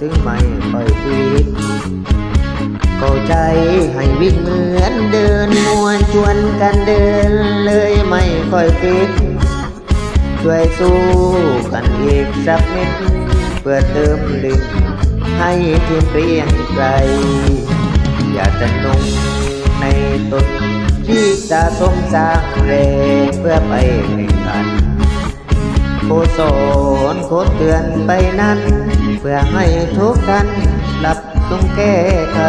ถึงไม่ค่อยคิดเข้าใจให้วิ่งเหมือนเดินมวนชวนกันเดินเลยไม่ค่อยคิด ช่วยสู้กันอีกสักนิด เพื่อเติมลึกให้ทีมเปลี่ยนไกลอย่าจะนงในตนที่จะสมสร้างแรงเพื่อไปแข่งขัน สอนโคเตือนไปนั้น เพื่อให้ทุกท่านปรับตรงแก้ไข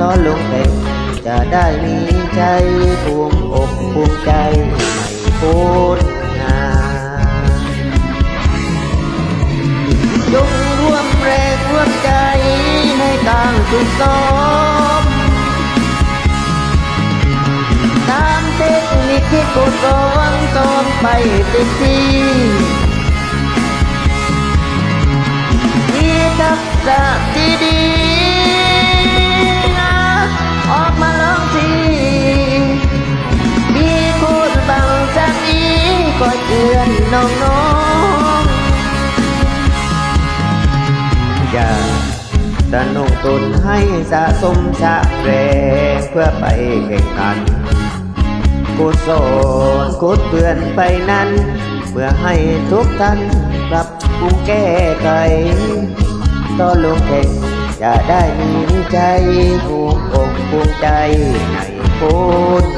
ตอนลงแข่งจะได้มีใจภูมิอกภูมิใจไม่พูดงานจงร่วมแรงร่วมใจในการฝึกซ้อ ที่กูสอนสอนไปต็มที่มีทักษะที่ดีนะออกมาลองทีมีคุณบางจากนี้ก็เตือนน้องๆอย่าสนุกตุนให้สะสมสะแรงเพื่อไปแข่งขัน กุศลกุดเพื่อนไปนั้น เพื่อให้ทุกท่านปรับปรุงแก้ไขตอนลงแข่งจะได้มีใจภูมิอกภูมิใจในผลง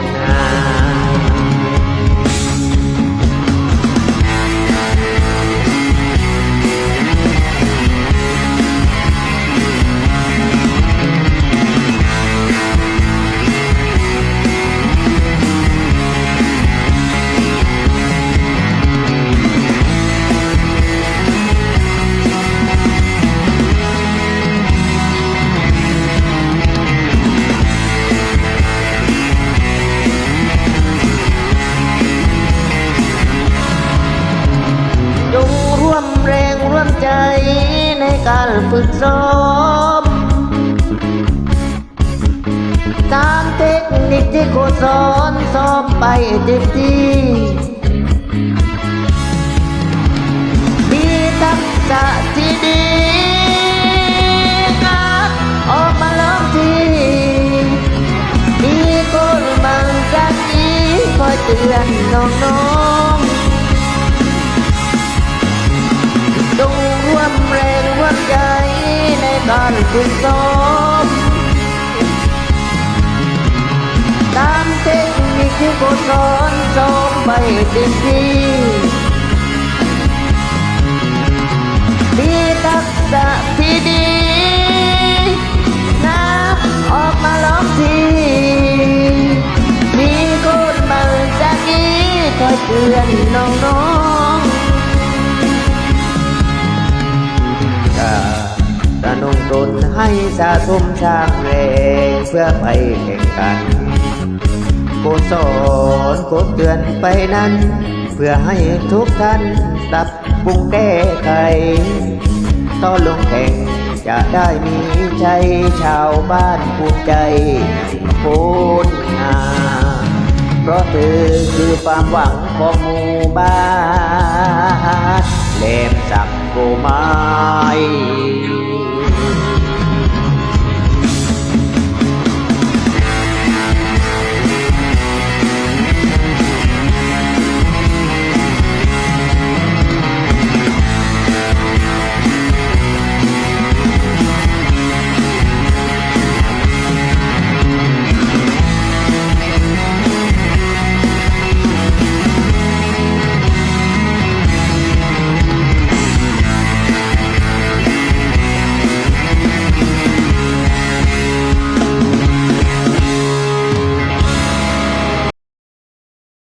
การฝึกซ้อม ตามเทคนิคที่ครูสอนซ้อมไปเต็มที่มีทักษะที่ดีนะออกมาลองทีมีคนบางจากนี้คอยเตือนน้อง ด้านคุณสอมตามเทคนิคที่กูสอนจอมไปเต็มที่ ดนให้สะสมช่างเรงเพื่อไปแข่งกันโคสอนโคเตือนไปนั้น เพื่อให้ทุกท่านตับปรุงแก้ไขต่อลงแข่งจะได้มีใจชาวบ้านภูมิใจโคนงาเพราะเธอคือความหวังของหมู่บ้านเล่มสักโกไม้